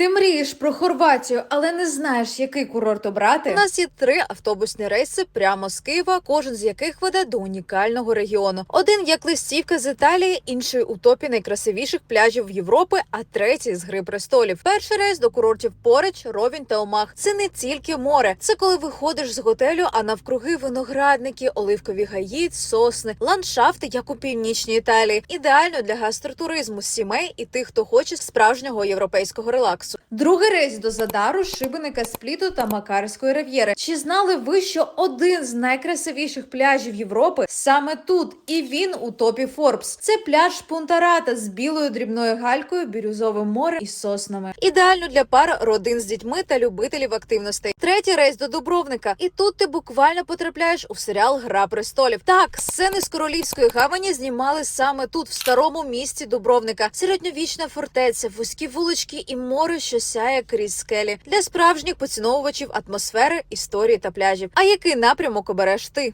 Ти мрієш про Хорватію, але не знаєш, який курорт обрати. У нас є три автобусні рейси прямо з Києва, кожен з яких веде до унікального регіону. Один як листівка з Італії, інший у топі найкрасивіших пляжів Європи, а третій з Гри престолів. Перший рейс до курортів Порич, Ровін та Омах. Це не тільки море. Це коли виходиш з готелю, а навкруги виноградники, оливкові гаї, сосни, ландшафти, як у північній Італії. Ідеально для гастротуризму, сімей і тих, хто хоче справжнього європейського релаксу. Другий рейс до Задару, Шибеника, Спліту та Макарської рив'єри. Чи знали ви, що один з найкрасивіших пляжів Європи саме тут, і він у топі Форбс? Це пляж Пунтарата з білою дрібною галькою, бірюзовим морем і соснами. Ідеально для пар, родин з дітьми та любителів активностей. Третій рейс до Дубровника, і тут ти буквально потрапляєш у серіал Гра престолів. Так, сцени з королівської гавані знімали саме тут, в старому місті Дубровника. Середньовічна фортеця, вузькі вулички і море, що сяє крізь скелі для справжніх поціновувачів атмосфери, історії та пляжів. А який напрямок обереш ти?